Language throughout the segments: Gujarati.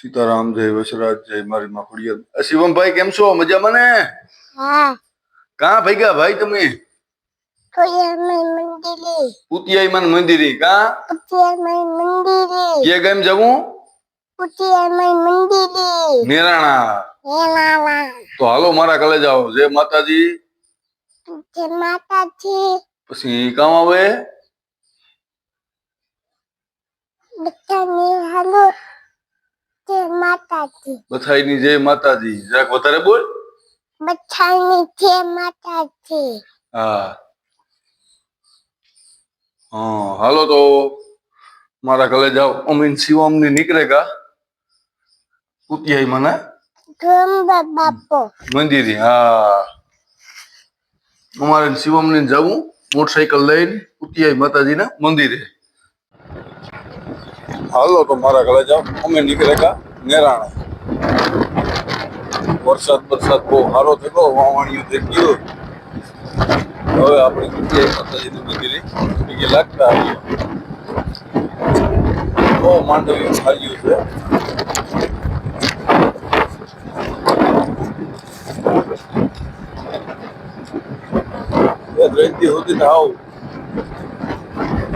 સીતારામ જય વસરાજ જય મારી માં ખોડિયાર શિવમભાઈ કેમ છો? મજામાં ને? હા. કાં ભેગા ભાઈ તમે? કોયલમય મંદિરે. કાં? પુતિયામય મંદિરે. કે કેમ જવું? પુતિયામય મંદિરે. નિરાણા. એલાલા તો હાલો મારા કલે જાઓ જય માતાજી. જે માતાજી. પછી કામ આવે? બધાને હાલો. માતાજી. બથાઈની જય માતાજી. જરાક વધારે બોલ. બથાઈની જય માતાજી. હા. હા હાલો તો મારા ઘરે જાઓ અમીન શિવમની નીકળેગા કુતિયાઈ મને. બાપો. મંદિરે હા. અમારે શિવમ ને જવું મોટરસાયકલ લઈને ઉતિયાઈ માતાજીના મંદિરે. હાલો તો મારા ઘરે જાઓ. અમે નીકળેગા નેરાણા. વરસાદ વરસાદ બહુ સારો થયો વાવણીઓ થઈ ગયું હવે આપણે ઉતિયાઈ માતાજીનું મંદિરે બીજે લાગતા આવીએ. બહુ માંડવી ખાલ્યું છે. સુધી ને આવું.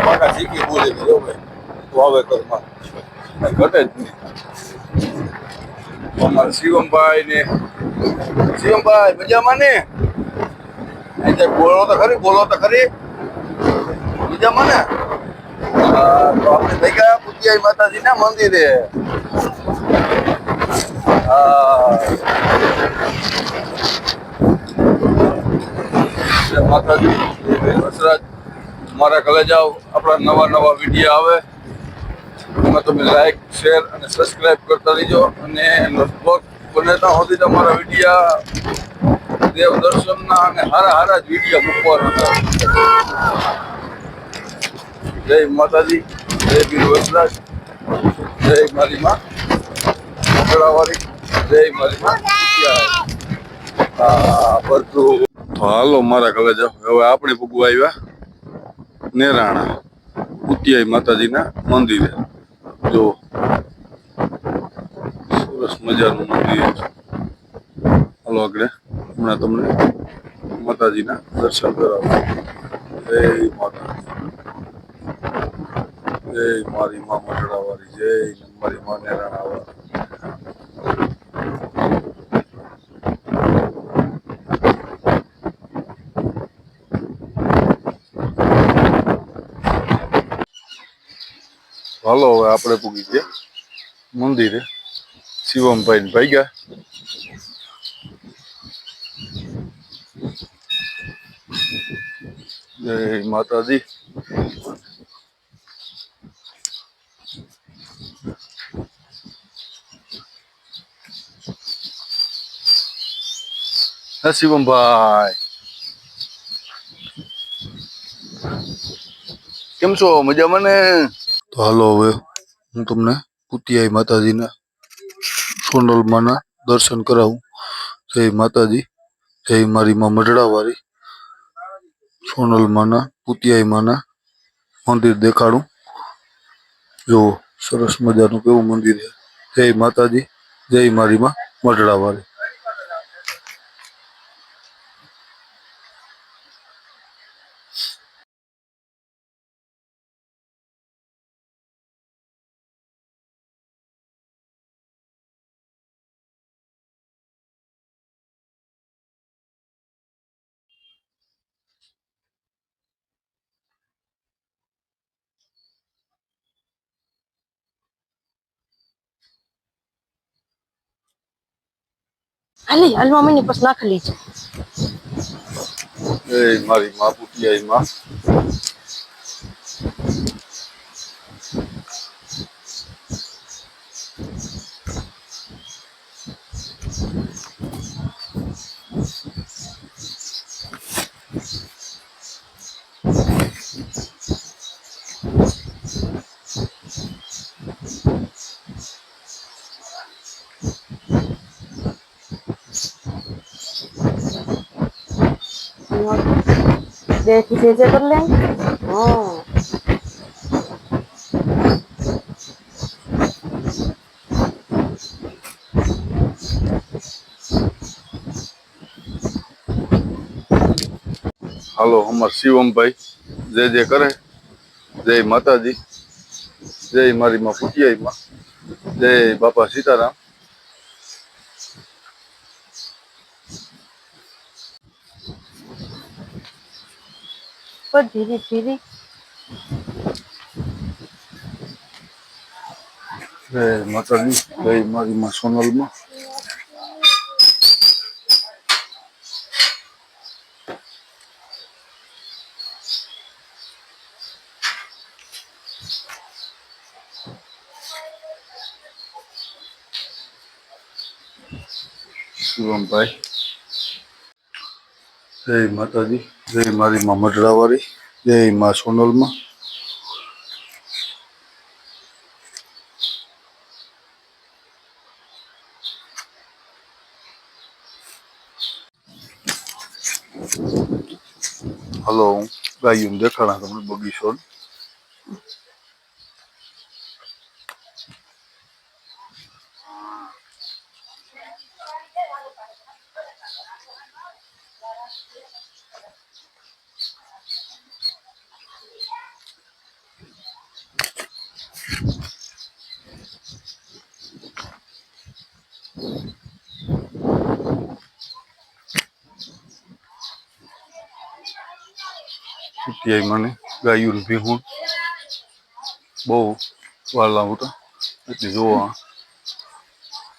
પાકા શીખી બોલે જો ભાઈ. વાવેતરમાં ઘટે જ નહીં અમારા શિવમભાઈ ને શિવમભાઈ, મજામાં ને? એટલે બોલો તો ખરી, બોલો તો ખરી. મજામાં ને? તો આપણે થઈ ગયા પુતિયાઈ માતાજીના મંદિરે. માતાજી વસરાજ મારા કલે જાઓ આપણા નવા નવા વીડિયો આવે. એમાં તમે લાઈક શેર અને સબસ્ક્રાઈબ કરતા રહીજો. અને બને ત્યાં સુધી તમારા વિડીયા દેવ દર્શનના અને હારા હારા જ વિડીયા મૂકવાના જય માતાજી, જય બીર વસરાજ જય મારી માં જય મારી માં તો હાલો મારા કલે જાઓ હવે આપણે ભૂગવા આવ્યા. નેરાણા, ઉતિયાઈ માતાજીના મંદિરે. જો સરસ મજાનું મંદિર હાલો આગળ. હમણાં તમને માતાજીના દર્શન કરાવું. જય માતા જય મારી માં મટડાવાળી જય મારી મા નેરાણાવાળી. હાલો હવે આપણે પૂગી ગયા મંદિરે શિવમભાઈ ને ભાઈ ગયા જય માતાજી હા શિવમભાઈ કેમ છો મજામાં ને તો હાલો હવે હું તમને પુતિયાઈ માતાજીના સોનલમાના દર્શન કરાવું. જય માતાજી, જય મારી માં મઢડાવાળી સોનલમાના પુતિયાઈ માના મંદિર દેખાડું. જો સરસ મજાનું કેવું મંદિર છે. જય માતાજી, જય મારી માં મઢડાવાળી. હાલી હાલમાં મહિને બસ નાખી લીધું જય મારી માં দেখি ভেজে করলেন ও હાલો, અમાર શિવમભાઈ. જય જય કરે. જય માતાજી. જય મારી માં પૂજ્યાઈ જય બાપા સીતારામ. પણ ધીરે ધીરે માતાજી જય મારી માં સોનલમાં. શિવમભાઈ જય માતાજી. જય મારી માં મઢડાવાળી જય માં સોનલમાં. હલો ગાયું દેખાડા તમને બગીચો ત્યાં મને ગાયું ભીહું બહુ વાલા હતા એટલે જોવા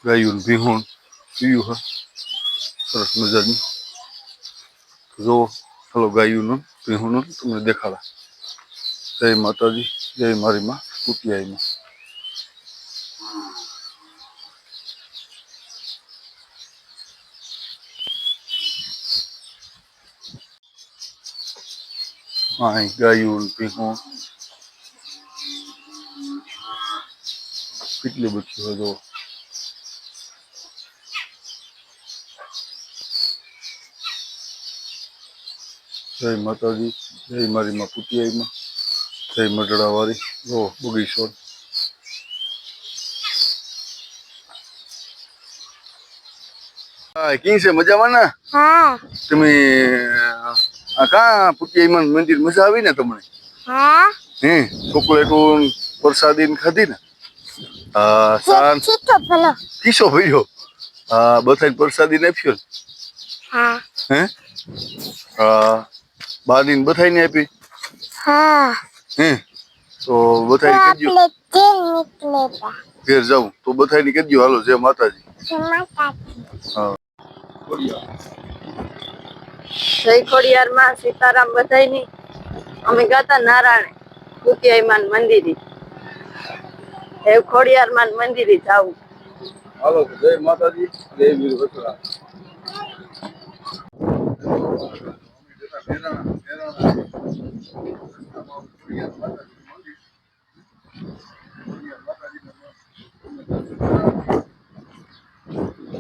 ગાયું ભીહું પીયું હા. સરસ મજાની. જો હલો ગાયું નું ભીહું નું તમને દેખાડા. જય માતાજી, જય મારી માં કુટિયાઈ ગાયું ને ભીહું કેટલી બધી હતો જય માતાજી જય મારી માં પુતિયાઈ માં જય મટડા વાળી જો બગીચો હા કી છે મજામાં ને હા તમે આ કા? પુતિયાઈ મંદિર મજા આવી ને તમને? હા? હે? ચોકલેટો પ્રસાદી ને ખાધી ને? હા સાન ભર્યો. હા બધાને પ્રસાદી ને આપ્યો હા હે. હા? બાની ને બધાને આપી? હા. હે? તો બધાને કહેજો. ઘેર જાઉં. તો બધાને કહેજો હાલો જય માતાજી. છે માતાજી. હા. જય ખોડિયારમાં સીતારામ બધાયની અમે ગાતા નારાયણ કુતિયાઈમાન મંદિરે. એ ખોડિયારમાન મંદિરે જાવું. હાલો જય માતાજી જય વીર વસરા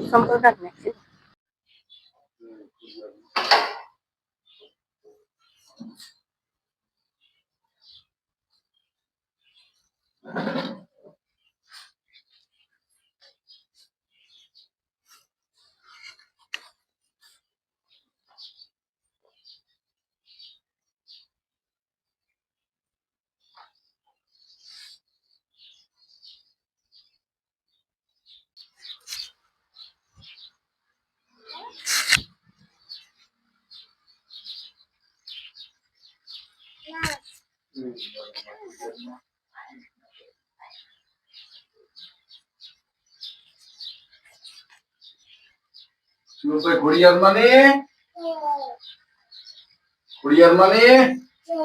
સંપર્ક જ નથી શિવભાઈ ખોડિયાર માને ખોડિયાર માને છે